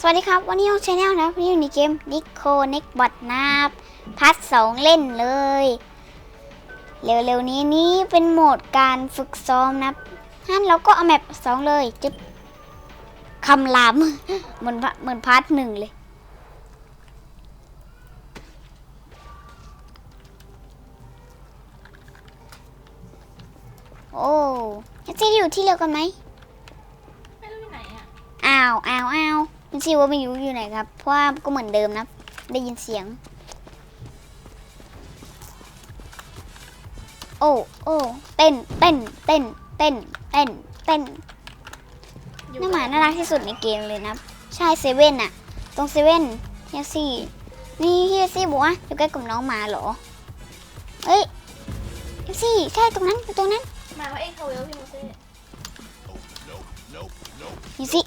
สวัสดีครับ วันนี้น้องชาแนลนะวันนี้อยู่ในเกม n i c o n e c b o t นะครับพาร์ทสองเล่นเลย เร็วๆนี้นี้เป็นโหมดการฝึกซ้อมนะงั้นเราก็เอาแมปสองเลยจึ๊บคำรามเหมือนเหมือนพาร์ทหนึ่งเลย โอ้ยังจะอยู่ที่เดียวกันไหมไม่รู้อยู่ไหนอะอ้าวอ้าวอ้าวไม่ใช่ว่าไม่รู้อยู่ไหนครับ เพราะว่าก็เหมือนเดิมนะ ได้ยินเสียง โอ้โอ้เต้นเต้นเต้นเต้นเต้นเต้นน้าหมาน่ารักที่สุดในเกมเลยนะใช่เซเว่นอะตรงเซเว่นเฮียซี่นี่เฮียซี่บอกว่าอยู่ใกล้กับน้องหมาเหรอเฮ้ยเฮียซี่ใช่ตรงนั้นอยู่ตรงนั้น มาว่าเอ็กเขาเวลพี่โมเซ่เฮียซี่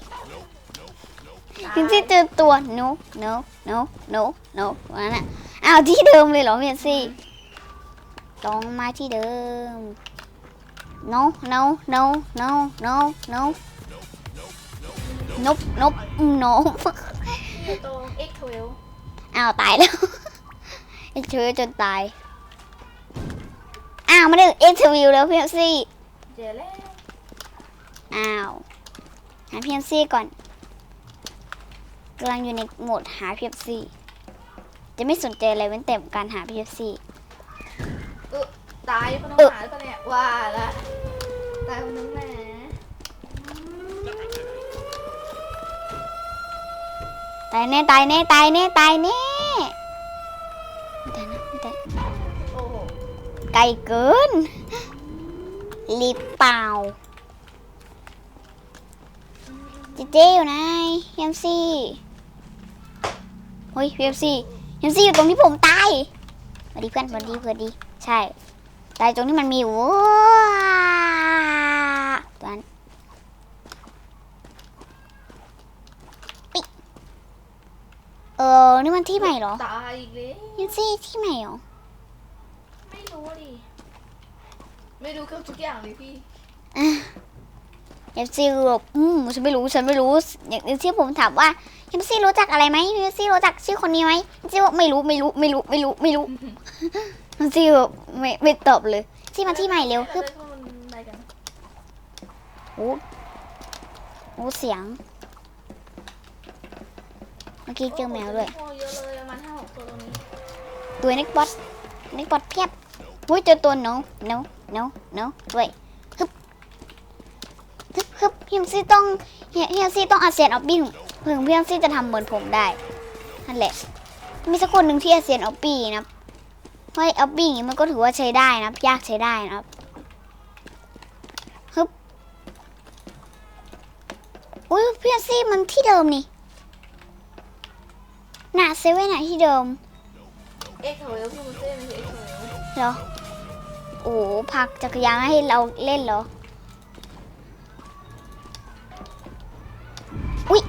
พิมซี่เจอตัว no no no no no นั่นน่ะอ้าวที่เดิมเลยเหรอเมียซี่ตรงมาที่เดิม no no no no no no นบนบนบอยู่ตรงเอ็กเขาเวลอ้าว ตายแล้วไอ้เชื้อจนตาย อ้าวไม่ได้เอ็นเทอร์วิวแล้วพี่ซี่ เจอแล้วอ้าว หาพี่ซี่ก่อนกำลังอยู่ในโหมดหาพี่ซี่จะไม่สนใจอะไรเว้นแต่การหาพี่ซี่ตายคนน้องเออหมาหรือเปล่าเนี่ยว่าละตายคนน้องหมาตายแน่ตายแน่ตายแน่ตายแน่ไม่ตายนะไม่ตายโอ้โหไกลเกิน รีบเปล่าเจเจอยู่ไหนเอ็มซีเฮ้ยเอ็มซีเอ็มซีอยู่ตรงที่ผมตายสวัสดีเพื่อนสวัสดีเพื่อนดี ใช่ตายตรงที่มันมีอยู่ว้าตัวนั้นปิ๊กเออ นี่มันที่ใหม่เหรอตายอีกเลยเอ็มซีที่ใหม่เหรอ ไม่รู้ดิ ไม่รู้เกือบทุกอย่างเลยพี่ เอฟซีแบบอืมฉันไม่รู้ฉันไม่รู้ อย่างที่ผมถามว่าเอฟซีรู้จักอะไรไหมเอฟซีรู้จักชื่อคนนี้ไหมเอฟซีบอกไม่รู้ไม่รู้ไม่รู้ไม่รู้ไม่รู้เอฟซีแบบไม่ไม่ตอบเลยที่มาที่ใหม่เร็วคืคืออพวกมันอะไรกันโอ้โอ้เสียง เมื่อกี้เจอแมวด้วยโอ้เยอะเลยประมาณห้าหกตัวตรงนี้ตัวนิกบอสนิกบอสเพียบ อุ้ยเจอตัวโนโนโนโนด้วยฮึบฮึบฮึบเฮียมซี่ต้องเฮียเฮียซี่ต้องอาเซียนออฟบี้เพื่อเพื่อนซี่จะทำเหมือนผมได้นั่นแหละ มีสักคนหนึ่งที่อาเซียนออฟบี้นะเพราออฟบี้อย่างนี้มันก็ถือว่าใช้ได้นะยากใช้ได้นะครับฮึบอุ้ยเพื่อนซี่มันที่เดิมนี่น่ะเซเว่นน่ะที่เดิมเอ็กเขาเวลพี่โมเซ่ไม่ใช่เอ็กเขา เหรอ โอ้พักจักรยานให้เราเล่นเหรอ อุ๊ย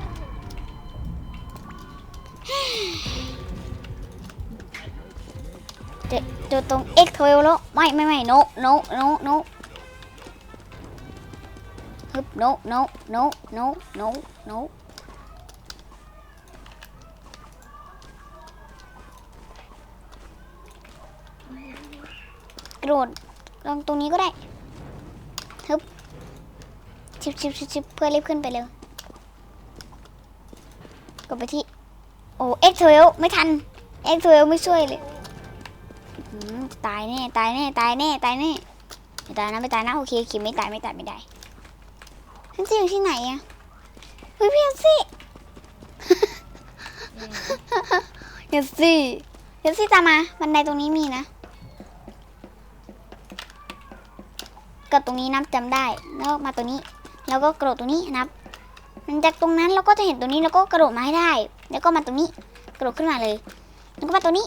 เจอเจอตรง X ทเวลแล้วไม่ไม่ไม่โนโนโนโนฮึบโนโนโนโนโนโน ระโดดลองตรงนี้ก็ได้ฮึบชิบชิบชิบชิบเพื่อรีบขึ้นไปเร็วกดไปที่ โอ้ X ทเวลไม่ทัน X ทเวลไม่ช่วยเลยตายแน่ตายแน่ตายแน่ตายแน่ไม่ตายนะไม่ตายนะโอเคโอเคไม่ตายไม่ตายไม่ได้พี่ซี่อยู่ที่ไหนอะเฮ้ยพี่ซี่เฮยซี่เฮยซี่ตามมาบันไดตรงนี้มีนะ ดตรงนี้นับจำได้ แล้วมาตัวนี้ แล้วก็กระโดดตรงนี้นับมันจากตรงนั้นเราก็จะเห็นตรงนี้แล้วก็กระโดดมาให้ได้ แล้วก็มาตรงนี้กระโดดขึ้นมาเลย แล้วก็มาตรงนี้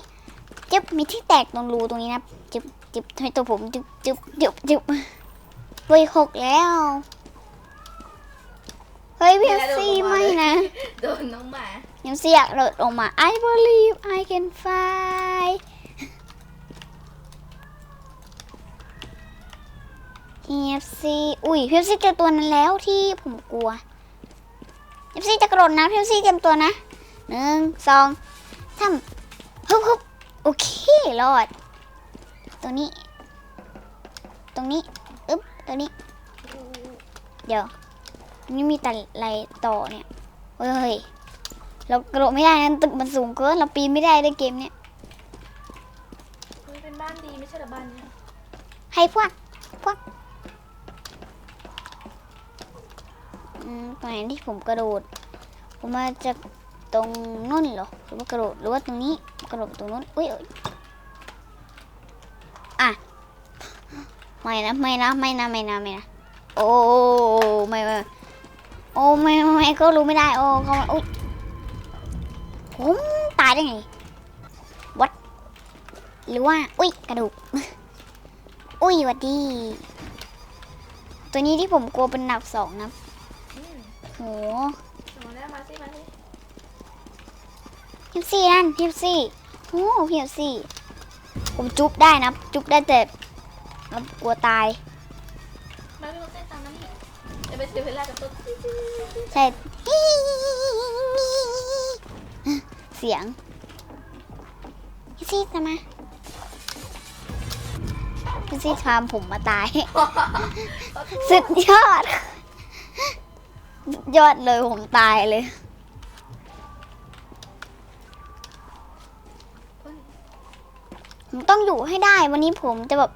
จึ๊บมีที่แตกตรงรูตรงนี้นะจึ๊บจึ๊บทำไมตัวผมจึ๊บจึ๊บจึ๊บจึ๊บเว้ยหกแล้ว เฮ้ยพี่ซี่ไม่นะโดนน้องหมายังเสียกโดดลงมา I believe I can fly PFC อุ้ย PFC เจอตัวนั้นแล้วที่ผมกลัว PFC จะกระโดดนะ PFC เตรียมตัวนะหนึ่งสองสามฮึบฮึบโอเครอด ตัวนี้ ตรงนี้อึ๊บตัวนี้ เดี๋ยว นี่มีแต่อะไรต่อเนี่ยเฮ้ยเรากระโดดไม่ได้นะตึกมันสูงเกิน เราปีนไม่ได้ในเกมเนี้ยมันเป็นบ้านดีไม่ใช่เหรอบ้านเนี่ยให้พวกพวก ตรงไหนที่ผมกระโดด ผมมาจากตรงนู่นเหรอหรือว่ากระโดดหรือว่าตรงนี้กระโดดตรงนู้นอุ้ยอะไม่นะไม่นะไม่นะไม่นะไม่นะโอ้ไม่ไม่โอ้ไม่ไม่ก็รู้ไม่ได้โอ้เขาอุ้ยผมตายได้ไงวัดหรือว่าอุ้ยกระดูกอุ้ยวัดดี ตัวนี้ที่ผมกลัวเป็นหนักสองนะ โหส่งมาแล้วมาสิมาสิพิมซี่นั่นพิมซี่โอ้พิมซี่ ผมจุ๊บได้นะ จุ๊บได้แต่เรากลัวตายมาพี่มาเต้นตามน้ำนี่จะไปซื้อเพลล่ากับตุ๊กใช่เสียงพิมซี่จะมาพิมซี่ทำผมมาตาย สุดยอดสุด ยอดเลยผมตายเลย ผมต้องอยู่ให้ได้วันนี้ผมจะแบบ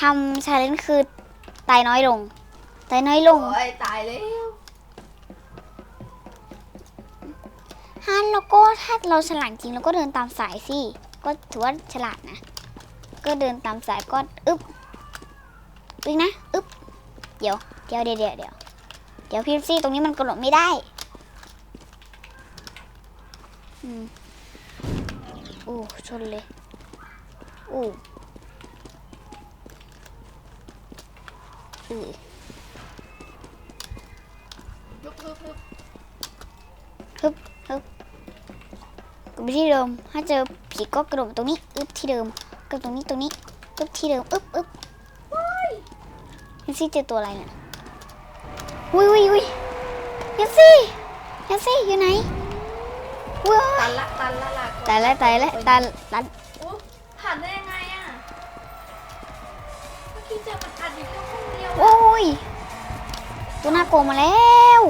ทำชาเลนจ์คือตายน้อยลง ตายน้อยลง โอ้ยตายแล้วฮันแล้วก็ถ้าเราฉลาดจริงเราก็เดินตามสายสิ ก็ถือว่าฉลาดนะ ก็เดินตามสายก็อึ๊บอึ๊บนะ อึ๊บ เดี๋ยว เดี๋ยวเดี๋ยวเดี๋ยว เดี๋ยวเดี๋ยวพิมพ์ซี่ตรงนี้มันกระโดดไม่ได้อืมโอ้ชนเลยโอ้อือลุกฮึบฮึบกลับไปที่เดิม ถ้าเจอผีก็กระโดดมาตรงนี้อึ๊บที่เดิมกระโดดตรงนี้ตรงนี้อึ๊บที่เดิมอึ๊บอึ๊บเฮนซี่เจอตัวอะไรเนี่ย อุ้ยอุ้ยอุ้ยเฮนซี่เฮนซี่อยู่ไหนว้าตันละตันละลาก่อนตายแล้วตายแล้วตายแล้วอู้ผ่านได้ยังไงอะเมื่อกี้เจอมันอัดอยู่แค่ห้องเดียวโอ้ยตัวน่ากลัวมาแล้ว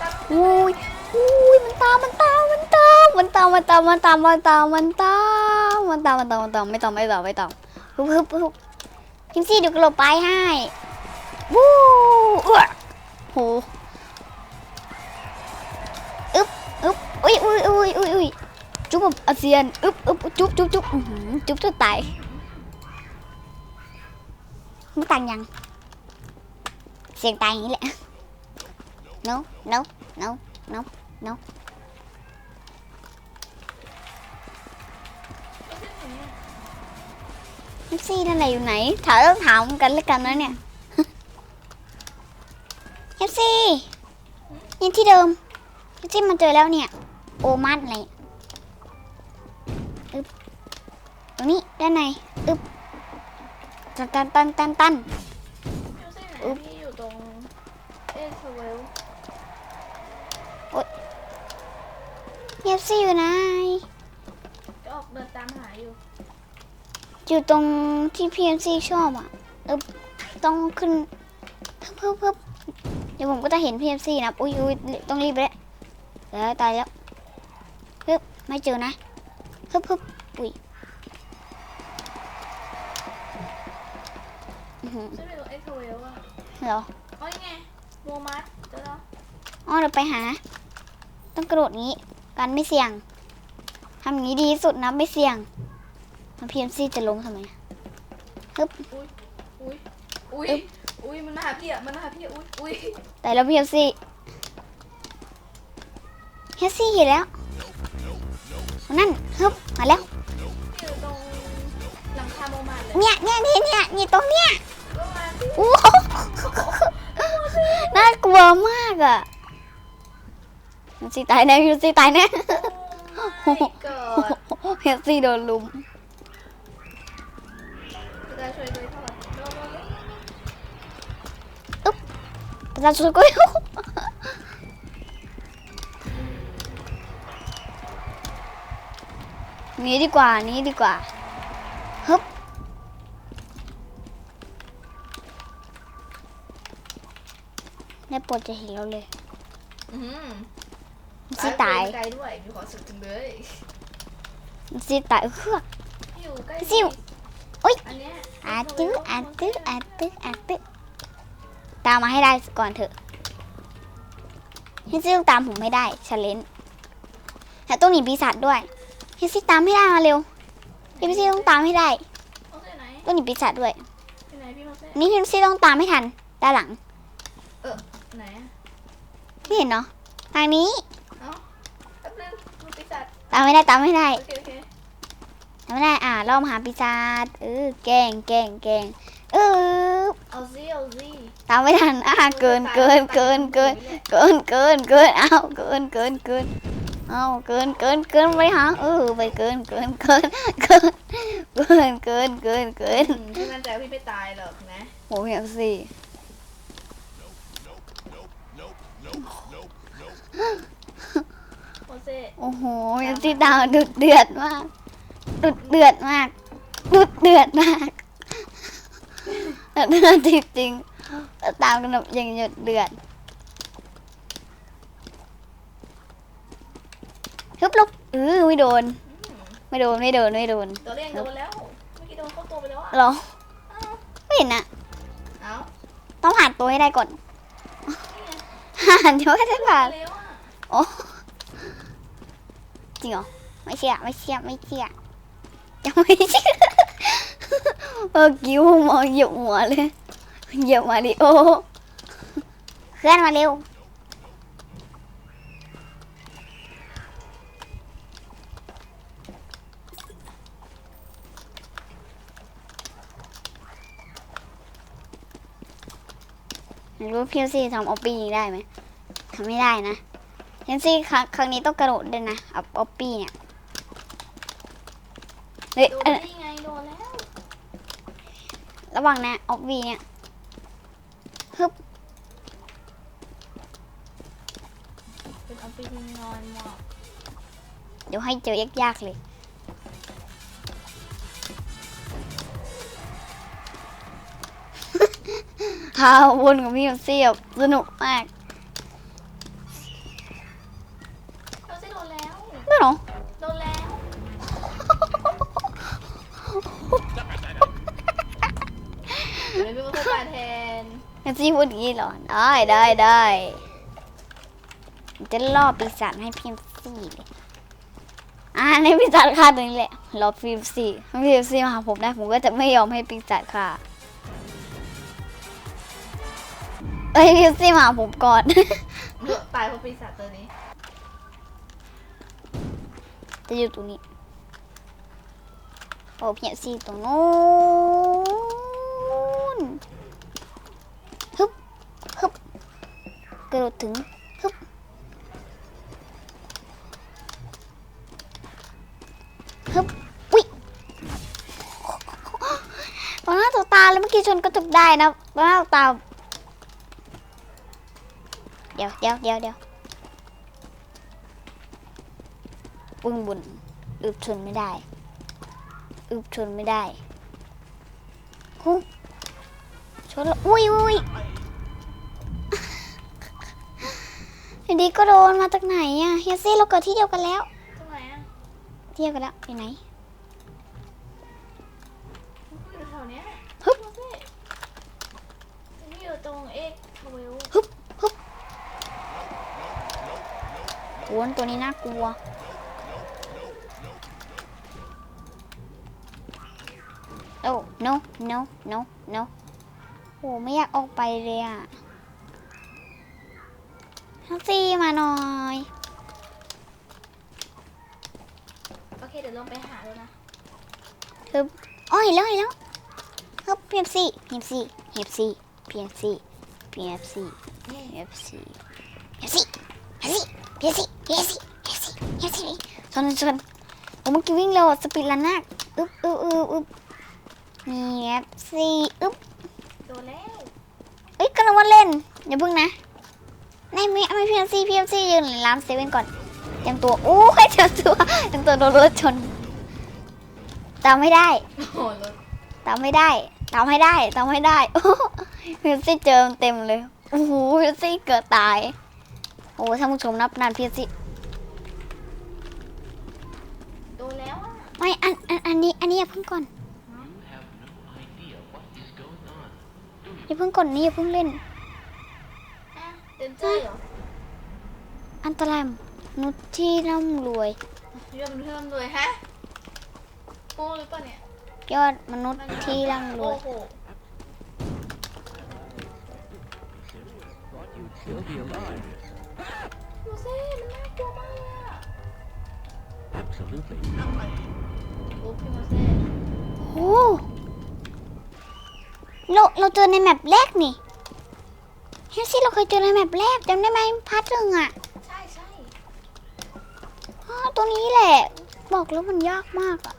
ตันอุ้ยอุ้ยมันตามมันตามมันตามมันตามมันตามมันตามมันตามมันตามมันตามมันตามมันตามไม่ต้องไม่ต้องไม่ต้องฮึบฮึบฮึบพิมซี่เดูกระโดดไปให้วู้อ้ว โหอึ๊บอึ๊บอุ้ยอุ้ยอุ้ยอุ้ยอุ้ยจุ๊บแบบอาเซียนอึ๊บอึ๊บจุ๊บจุ๊บจุ๊บอื้อหือจุ๊บจนตายไม่ตังยัง เสียงตายอย่างนี้แหละ no no no no no ไม่ใช่หนูเนี่ยเอฟซีนั่นแหละอยู่ไหนถามต้องถามกันแล้วกันนะเนี่ย เอฟซีนี่ที่เดิมเอฟซีมาเจอแล้วเนี่ย โอมัดอะไรอึบตรงนี้ด้านในอึบตันตันตันตันตันไม่ใช่ไหนพี่อยู่ตรงเอสเวลเอฟซีอยู่ไหนก็ออกเดินตามหาอยู่ อยู่ตรงที่พีเอ็มซีชอบอะอึบต้องขึ้นเพิ่มเพิ่มเพิ่มเดี๋ยวผมก็จะเห็นพีเอ็มซีนะอุ้ยอุ้ยต้องรีบไปแล้วเดี๋ยวตายแล้วฮึบไม่เจอนะฮึบฮึบอุ้ยอื้อหือใช่ไหมตรงเอสเวลอะเหรออ๋อยังไงโมมัสเจอแล้วอ๋อเดี๋ยวไปหา ต้องกระโดดงี้กันไม่เสี่ยงทำอย่างนี้ดีที่สุดนะไม่เสี่ยงพีเอ็มซีจะลงทำไมอุ้ยอุ้ยอุ้ย อุ้ยมันมาหาพี่อะมันมาหาพี่อะอุ้ยอุ้ยแต่แล้วพีเอ็มซีเฮซี่เห็นแล้วนั่นฮึบมาแล้วพี่อยู่ตรงหลังคาโมมัสเลยเนี่ยเนี่ยเนี่ยเนี่ยเนี่ยตรงเนี้ยก็มาพี่โอ้โหน่ากลัวมากอะเฮซี่ตายแน่เฮซี่ตายแน่โอ้ยเกิดเฮซี่โดนลุม จะช่วยด้วยเท่าไหร่โดนเลย ประชาชนก็อยู่หนีดีกว่าหนี้ดีกว่าฮึบได้โปรดจะเห็นเราเลยอืมมันสิตายไกลด้วยมีความสุขจังเลยมันสิตายเฮือก อยู่ใกล้ซิวอุ๊ยอันเนี้ยอาตื้ออาตื้ออาตื้ออาตื้อ ตามมาให้ได้ก่อนเถอะให้ซิต้องตามผมให้ได้ชาเลนแต่ต้องหนีปีศาจด้วยให้ซิตามให้ได้มาเร็วพี่ซิต้องตามให้ได้โอเคไหนต้องหนีปีศาจด้วยที่ไหนพี่โมเซ่นี่พี่ซิต้องตามให้ทันด้านหลังไหนอะพี่เห็นเนาะทางนี้เอ้าแป๊บนึงดูปีศาจตามไม่ได้ตามไม่ได้โอเคโอเคตามไม่ได้ อ่าล่อมหาปีศาจเออแกล้งแกล้งแกล้งเออ เอาซิเอาซิตามไม่ทันอ่าเกินเกินเกินเกินเกินเกินเกินเอาเกินเกินเกินเอาเกินเกินเกินไปหาเออไปเกินเกินเกินเกินเกินเกินเกินเกินอืมพี่มั่นใจว่าพี่ไม่ตายหรอกนะโหเหี่ยวสิโมเซ่โอ้โหเหี่ยวสิดาวดุเดือดมากดุเดือดมากดุเดือดมาก ดุเดือดจริงๆตามกันแบบอย่างหยุดเดือดฮึบลุกเออไม่โดนอืมไม่โดนไม่โดนไม่โดนตัวเรียงโดนแล้ว เมื่อกี้โดนเข้าตัวไปแล้วอะเหรอเอ้าไม่เห็นอะเอ้าต้องผ่านตัวให้ได้ก่อนนี่ไงผ่านเดี๋ยวก็จะผ่านเร็วอะโอ้จริงเหรอไม่เชื่อไม่เชื่อไม่เชื่อยังไม่เชื่อ เมื่อกี้ผมมองเหยียบหัวเลยเหยียบมาริโอเคลื่อนมาเร็วไม่รู้พี่ซี่ทำออปปี้ได้ไหมทำไม่ได้นะเพี่ซี่ครั้งครั้งนี้ต้องกระโดดด้วยนะออปปี้เนี่ยเฮ้ย โดน เอ่อ ได้ไงโดนแล้ว ระวังนะออฟวีเนี่ยเป็นออาไปยิงนอนหมอบเดี๋ยวให้เจอยากๆเลยท้าวนกับพี่ซี่แบบสนุกมาก ซี่พูดอย่างนี้เหรอ ได้ได้ได้จะล่อปีศาจให้พี่ซี่เลยอ่าในปีศาจฆ่าตัวนี้แหละรอพี่ซี่ถ้าพี่ซี่มาหาผมได้ผมก็จะไม่ยอมให้ปีศาจฆ่าเอ้ยพี่ซี่มาหาผมก่อนตายเพราะปีศาจตัวนี้ จะอยู่ตรงนี้โอ้เพียซี่ตรงนู้นฮึบฮึบ กระโดดถึงฮึบฮึบอุ้ยตอนหน้าตัวตาแล้วเมื่อกี้ชนกระตุกได้นะตอนหน้าตัวตา เดี๋ยวเดี๋ยวเดี๋ยวเดี๋ยวปึ้งบุญอึบชนไม่ได้อึบชนไม่ได้หุชนแล้วอุ้ยอุ้ย อยู่ดีก็โดนมาจากไหนอะเฮียซี่เราเกิดที่เดียวกันแล้ว ตรงไหนอะที่เดียวกันแล้วไปไหน อยู่แถวเนี้ยฮึบโมเซ่นี่อยู่ตรงเอ็กทเวลโหนตัวนี้น่ากลัว โอ้ no no no no โหไม่อยากออกไปเลยอะ ทักซี่มาหน่อย โอเคเดี๋ยวลองไปหาดูนะอ๋อเห็นแล้วเห็นแล้วฮึบพีเอฟซีพีเอฟซีพีเอฟซีพีเอฟซีพีเอฟซีพีเอฟซีพีเอฟซีพีเอฟซีพีเอฟซีพีเอฟซีพีเอฟซีชนชนโอ้เมื่อกี้วิ่งเร็วอะสปีดลันนักอึ๊บอึ๊บอึ๊บอึ๊บพีเอฟซีอึ๊บโดนแล้วอ้ยกำลังมาเล่นอย่าเพิ่งนะ ในไม่ไม่พีเอ็มซีพีเอ็มซียืนร้านเซเว่นก่อนเตรียมตัวโอ้ยเตรียมตัวเตรียมตัวโดนรถชนตามไม่ได้โอ้รถตามไม่ได้ตามให้ได้ตามให้ได้โอ้พีเอ็มซีเจอเต็มเลยโอ้โหพีเอ็มซีเกิดตายโอ้ท่านผู้ชมนับนานพีเอ็มซีโดนแล้วอะไม่อันอันอันนี้อันนี้อย่าเพิ่งก่อนอย่าเพิ่งก่อนนี่อย่าเพิ่งเล่น อะเต็มใจเหรออันตรายมนุษย์ที่ร่ำรวย เริ่มเริ่มเลยฮะโป้หรือเปล่าเนี่ยยอดมนุษย์ที่ร่ำรวยโอ้โห You'll be alive. ดูสิมันน่ากลัวมากเลยอะ Absolutely. โอ้พี่โมเซ่โอ้เราเราเจอในแมปแรกนี่ เฮ้ยสิเราเคยเจอในแมปแรกจำได้ไหมพาร์ทหนึ่งอะใช่ใช่อ๋อตัวนี้แหละ บอกแล้วมันยากมากอะ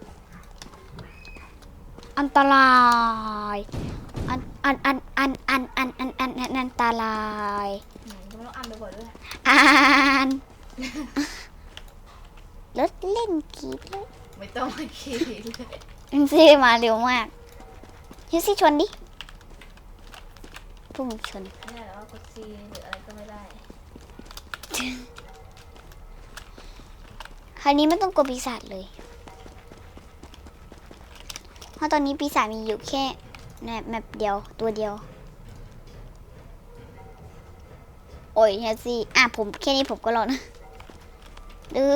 อันตราย อันอันอันอันอันอันอันอันอันอันตรายอืมจะไม่ต้องอ่านบ่อยๆด้วยอ่านรถเล่นกรีดเลยไม่ต้องมาคิดเลย เฮนซี่มาเร็วมากเฮนซี่ชนดิ พุ่งชน ไม่ได้แล้วว่ากดซีหรืออะไรก็ไม่ได้ คราวนี้ไม่ต้องกลัวปีศาจเลย เพราะตอนนี้ปีศาจมีอยู่แค่ในแมปเดียวตัวเดียว โอ้ยเฮนซี่อะผมแค่นี้ผมก็รอดนะดื้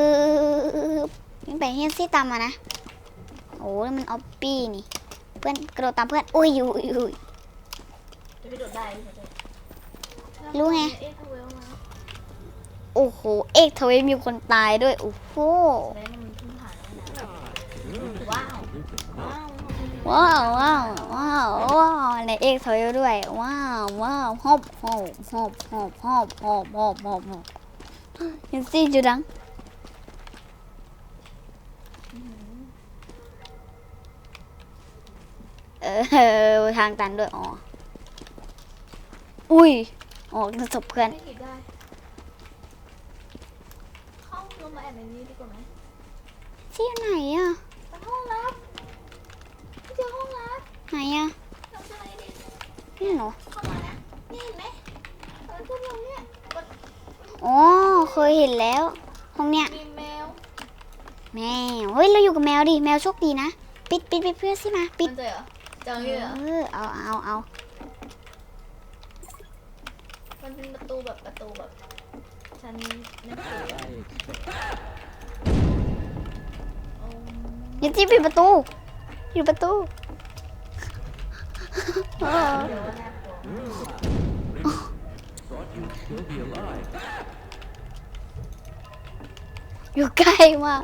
อวิ่งไปเฮนซี่ตามมานะ โอ้ยมันออปปี้นี่ เพื่อนกระโดดตามเพื่อน อุ้ยอยู่อยู่ จะไปโดดได้ไหมเจ๊รู้ไง เอ๊ะทำไมเอามาโอ้โห เอกทวีมีคนตายด้วย โอ้โห แล้วมันเพิ่งผ่านแล้วนะว้าวว้าวว้าวว้าวว้าวในเอกทวีด้วย ว้าวว้าวฮอบฮอบฮอบฮอบฮอบฮอบฮอบฮอบฮอบยังซี่จุดัง เออทางตันด้วย อ๋อ อุ้ยอ๋อกระสบเพื่อนไม่ผิดได้ เข้าลงมาแอบในนี้ดีกว่าไหมซี่อยู่ไหนอะไปห้องลับไม่เจอห้องลับไหนอะเราเจออะไรเนี่ยนี่เหรอเข้ามานะนี่เห็นไหมเออพวกเราเนี่ยกดอ๋อเคยเห็นแล้วห้องเนี้ยมีแมวแมวเฮ้ยเราอยู่กับแมวดิแมวโชคดีนะ ปิดปิดปิดเพื่อนสิมาปิดมันเจอเหรอเจออยู่เหรอเออเอาเอาเอา มันเป็นประ ตูแบบประตูแบบชั้นหนังสือโอ้ยันจี้ปิดประตูอยู่ประตูเออเดี๋ยวน่ากลัว Thought you'd still be alive. อยู่ใกล้มาก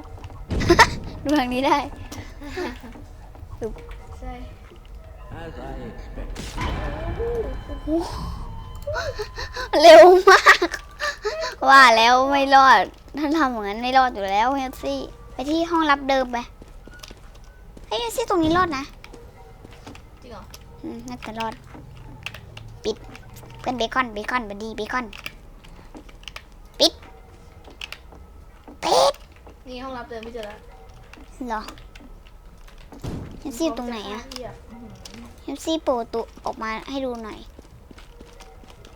ดูทางนี้ได้ ใช่ As I expected. เร็วมาก ว่าแล้วไม่รอดถ้าทำเหมือนไม่รอดอยู่แล้วเฮนซี่ ไปที่ห้องรับเดิมไปเฮ้ยเฮนซี่ตรงนี้รอดนะจริงเหรออืมน่าจะรอด ปิดเป็นเบคอนเบคอนบัดดีเบคอน ปิด ปิดนี่ห้องรับเดินไม่เจอแล้วเหรอเฮนซี่อยู่ตรงไหนอะเหยียบอื้อหือเฮนซี่เปิดประตูออกมาให้ดูหน่อย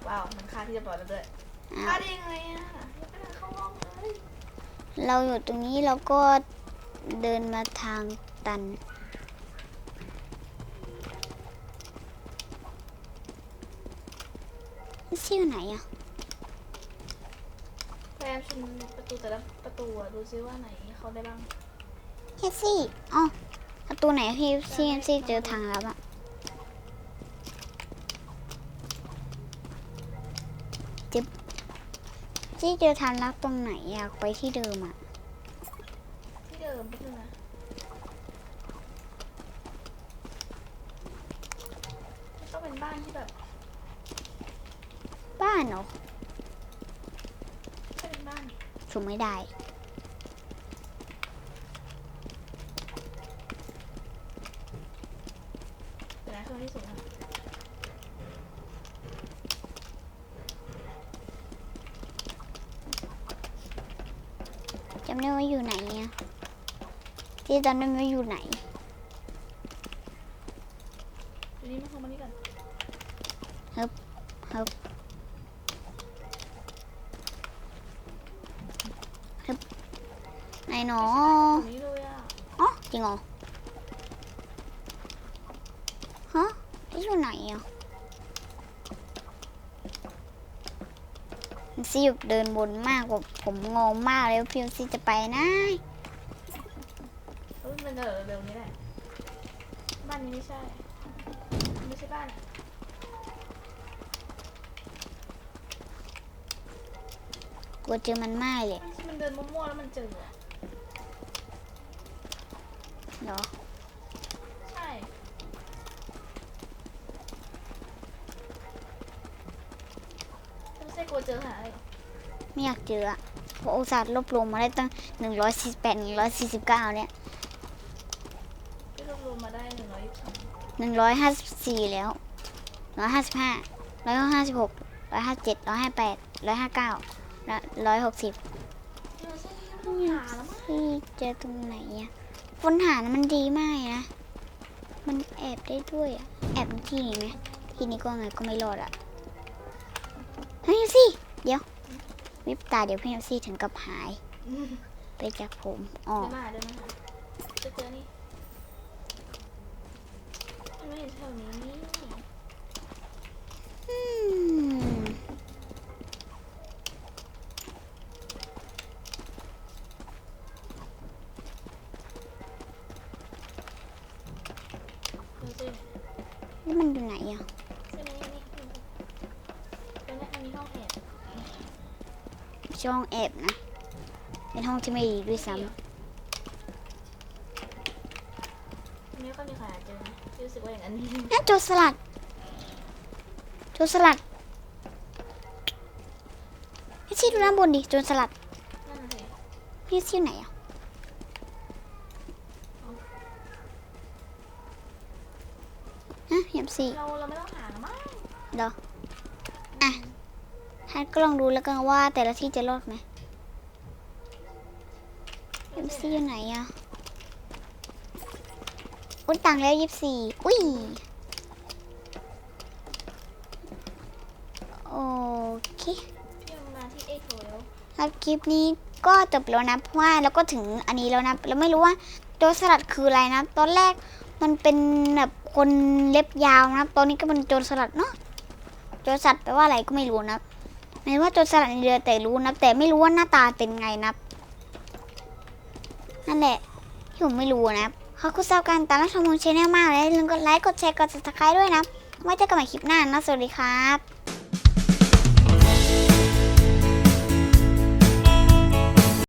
ว้าว มันฆ่าที่จะปล่อยแล้วด้วยอ้าฆ่าวได้ยังไงอะยังไม่ได้เข้าห้องเลยเราอยู่ตรงนี้เราก็เดินมาทางตันเฮนซี่อยู่ไหนอะพยายามชนประตูแต่ละประตูอะดูซิว่าไหนเข้าได้บ้าง เฮนซี่อ๋อประตูไหนที่ที่เฮนซี่เจอทางลับอะ ที่เจอทางลับตรงไหนอยากไปที่เดิมอะที่เดิมแป๊บนึงนะมันต้องเป็นบ้านที่แบบบ้านเหรอไม่เป็นบ้านชมไม่ได้เดี๋ยวนะเครื่องที่สูงอะำได้ว่าอยู่ไหนอะ พี่จำได้ไหมว่าอยู่ไหนทีนี้มาเข้ามานี่กันไหนหนอตรงนี้เลยอะอ๋อจริงเหรอฮะที่อยู่ไหนอะซี่เดินบนมากกว่าผมงงมากเลยว่าพี่ซี่จะไปนะเอ้ยมันเดินเร็วนี้แหละ บ้านนี้ไม่ใช่ ไม่ใช่บ้าน กลัวเจอมันมากเลยมันเดินมั่วๆแล้วมันเจออะเหรอ ใช่ ไม่ใช่กลัวเจอหาอะไรหรอไม่อยากเจออะเพราะอุตส่าห์ลบรวมมาได้ตั้งหนึ่งร้อยสี่สิบแปดหนึ่งร้อยสี่สิบเก้าเนี่ยพี่ รวบรวมมาได้หนึ่งร้อยยี่สิบสองหนึ่งร้อยห้าสิบสี่แล้วร้อยห้าสิบห้าร้อยห้าสิบหกร้อยห้าเจ็ดร้อยห้าแปดร้อยห้าเก้าร้อยหกสิบไม่ใช่ต้องหาแล้วมั้งพี่เจอตรงไหนอะค้นหานะมันดีมากเลยนะ มันแอบได้ด้วยอะแอบที่นี่ไหมที่นี้ก็ไงก็ไม่รอดอะเฮ้ยสิเดี๋ยว วิบตาเดี๋ยวพี่เอฟซี่ถึงกับหายอืมไปจากผมอ๋อ เดินมาหาเดินมาหาจะเจอนี่มันไม่ อยู่แถวนี้นี่อืมดูสินี่มันอยู่ไหนอะใช่ไหมนี่ตรงนี้อันนี้ห้องแอบช่องแอบนะ เป็นห้องที่ไม่ดีด้วยซ้ตรงนี้ก็มีใครหาเจอนะรู้สึก ว่าอย่างนั้นนี่ำนั่นโจรสลัด โจรสลัดพี่ซี่ดูด้านบนดิ โจรสลัดนั่นน่ะสิพี่ซี่อยู่ไหนอะฮะเห็นสิเราเราไม่ต้องหาแล้วมั้งเดี๋ยวอะท่านก็ลองดูแล้วกันว่าแต่ละที่จะรอดไหมเอ็มซีอยู่ไหนอะ อุ้ยตังค์แล้วยี่สิบสี่อุ้ย โอเคพี่มันมาที่เอ็กโแล้วครับคลิปนี้ก็จบแล้วนะเพราะว่าแล้วก็ถึงอันนี้แล้วนะแล้วไม่รู้ว่าโจรสลัดคืออะไรนะ ตอนแรกมันเป็นแบบคนเล็บยาวนะ ตอนนี้ก็เป็นโจรสลัดเนาะ โจรสลัดแปลว่าอะไรก็ไม่รู้นะไม่ว่าโจรสลัดในเรือแต่รู้นะ แต่ไม่รู้ว่าหน้าตาเป็นไงนะ นั่นแหละที่ผมไม่รู้นะ ขอบคุณสำหรับการตามรับชมของชแนลมากเลยอย่าลืมกดไลค์ กดแชร์ กดติดตามด้วยนะ ไว้เจอกันใหม่คลิปหน้านะ สวัสดีครับ